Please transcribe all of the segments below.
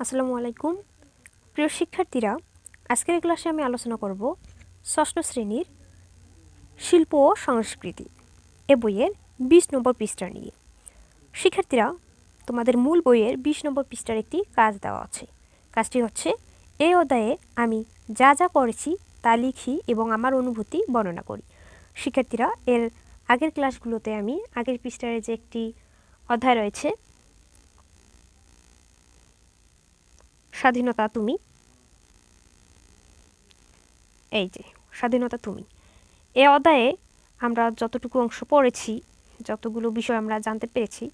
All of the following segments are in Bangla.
আসসালামু আলাইকুম। প্রিয় শিক্ষার্থীরা, আজকের ক্লাসে আমি আলোচনা করব ষষ্ঠ শ্রেণির শিল্প ও সংস্কৃতি এ বইয়ের বিশ নম্বর পৃষ্ঠা নিয়ে। শিক্ষার্থীরা, তোমাদের মূল বইয়ের বিশ নম্বর পৃষ্ঠার একটি কাজ দেওয়া আছে। কাজটি হচ্ছে এই অধ্যায়ে আমি যা যা করেছি তা লিখি এবং আমার অনুভূতি বর্ণনা করি। শিক্ষার্থীরা, এর আগের ক্লাসগুলোতে আমি আগের পৃষ্ঠারে যে একটি অধ্যায় রয়েছে স্বাধীনতা তুমি। এই যে, স্বাধীনতা তুমি। এ অধ্যায়ে আমরা যতটুকু অংশ পড়েছি, যতগুলো বিষয় আমরা জানতে পেরেছি,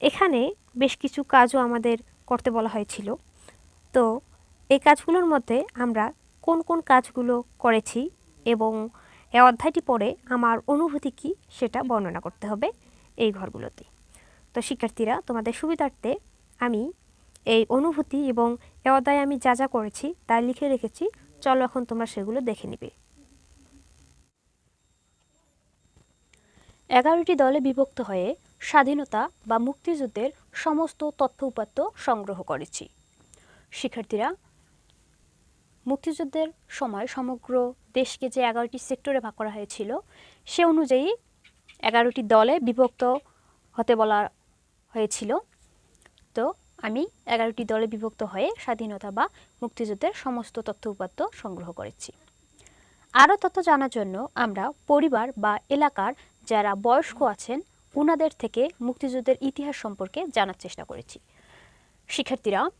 এখানে বেশ কিছু কাজও আমাদের করতে বলা হয়েছিল। তো এই কাজগুলোর মধ্যে আমরা কোন কোন কাজগুলো করেছি এবং এ অধ্যায়টি পড়ে আমার অনুভূতি কী সেটা বর্ণনা করতে হবে এই ঘরগুলোতে। তো শিক্ষার্থীরা, তোমাদের সুবিধার্থে আমি এই অনুভূতি এবং এ অধ্যায়ে আমি যা যা করেছি তা লিখে রেখেছি। চলো এখন তোমরা সেগুলো দেখে নিবে। এগারোটি দলে বিভক্ত হয়ে স্বাধীনতা বা মুক্তিযুদ্ধের সমস্ত তথ্য উপাত্ত সংগ্রহ করেছি। শিক্ষার্থীরা, মুক্তিযুদ্ধের সময় সমগ্র দেশকে যে এগারোটি সেক্টরে ভাগ করা হয়েছিল, সে অনুযায়ী এগারোটি দলে বিভক্ত হতে বলা হয়েছিল। তো আমি এগারোটি দলে বিভক্ত হয়ে স্বাধীনতা বা মুক্তিযুদ্ধের সমস্ত তথ্য উপাত্ত সংগ্রহ করেছি। আরও তথ্য জানার জন্য আমরা পরিবার বা এলাকার যারা বয়স্ক আছেন, উনাদের থেকে মুক্তিযুদ্ধের ইতিহাস সম্পর্কে জানার চেষ্টা করেছি। শিক্ষার্থীরা,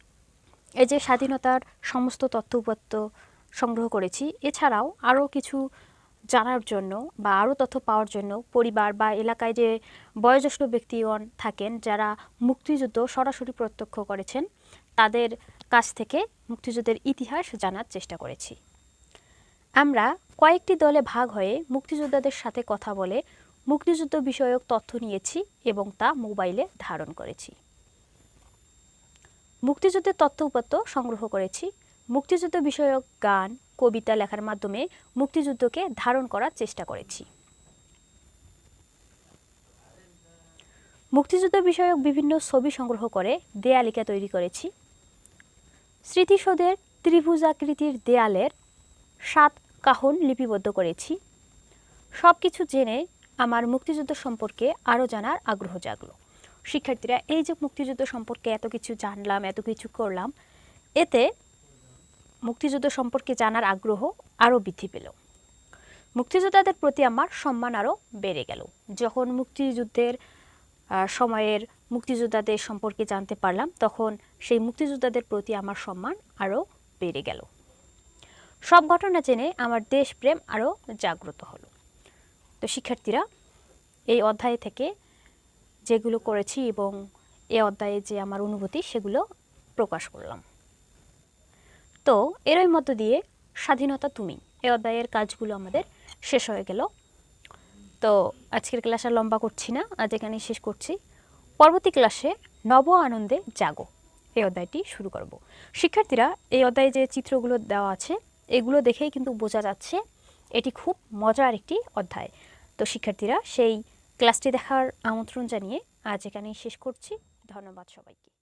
এই যে স্বাধীনতার সমস্ত তথ্য উপাত্ত সংগ্রহ করেছি, এছাড়াও আরও কিছু জানার জন্য বা আরও তথ্য পাওয়ার জন্য পরিবার বা এলাকায় যে বয়োজ্যেষ্ঠ ব্যক্তিগণ থাকেন যারা মুক্তিযুদ্ধ সরাসরি প্রত্যক্ষ করেছেন, তাদের কাছ থেকে মুক্তিযুদ্ধের ইতিহাস জানার চেষ্টা করেছি। আমরা কয়েকটি দলে ভাগ হয়ে মুক্তিযোদ্ধাদের সাথে কথা বলে মুক্তিযুদ্ধ বিষয়ক তথ্য নিয়েছি এবং তা মোবাইলে ধারণ করেছি। মুক্তিযুদ্ধের তথ্য উপাত্ত সংগ্রহ করেছি। মুক্তিযুদ্ধ বিষয়ক গান কবিতা লেখার মাধ্যমে মুক্তিযুদ্ধকে ধারণ করার চেষ্টা করেছি। মুক্তিযুদ্ধ বিষয়ক বিভিন্ন ছবি সংগ্রহ করে দেয়ালিকা তৈরি করেছি। স্মৃতিসৌধের ত্রিভুজাকৃতির দেয়ালের সাত কাহন লিপিবদ্ধ করেছি। সব কিছু জেনে আমার মুক্তিযুদ্ধ সম্পর্কে আরও জানার আগ্রহ জাগলো। শিক্ষার্থীরা, এই যে মুক্তিযুদ্ধ সম্পর্কে এত কিছু জানলাম, এত কিছু করলাম, এতে মুক্তিযুদ্ধ সম্পর্কে জানার আগ্রহ আরও বৃদ্ধি পেল। মুক্তিযোদ্ধাদের প্রতি আমার সম্মান আরও বেড়ে গেল। যখন মুক্তিযুদ্ধের সময়ের মুক্তিযোদ্ধাদের সম্পর্কে জানতে পারলাম, তখন সেই মুক্তিযোদ্ধাদের প্রতি আমার সম্মান আরও বেড়ে গেল। সব ঘটনা জেনে আমার দেশপ্রেম আরও জাগ্রত হলো। তো শিক্ষার্থীরা, এই অধ্যায় থেকে যেগুলো করেছি এবং এ অধ্যায়ে যে আমার অনুভূতি, সেগুলো প্রকাশ করলাম। তো এরই মধ্য দিয়ে স্বাধীনতা তুমি। এ অধ্যায়ের কাজগুলো আমাদের শেষ হয়ে গেল। তো আজকের ক্লাস আর লম্বা করছি না, আজ এখানেই শেষ করছি। পরবর্তী ক্লাসে নব আনন্দে জাগো। এই অধ্যায়টি শুরু করব। শিক্ষার্থীরা, এই অধ্যায়ে যে চিত্রগুলো দেওয়া আছে, এগুলো দেখেই কিন্তু বোঝা যাচ্ছে এটি খুব মজার একটি অধ্যায়। তো শিক্ষার্থীরা, সেই ক্লাসটি দেখার আমন্ত্রণ জানিয়ে আজ এখানেই শেষ করছি। ধন্যবাদ সবাইকে।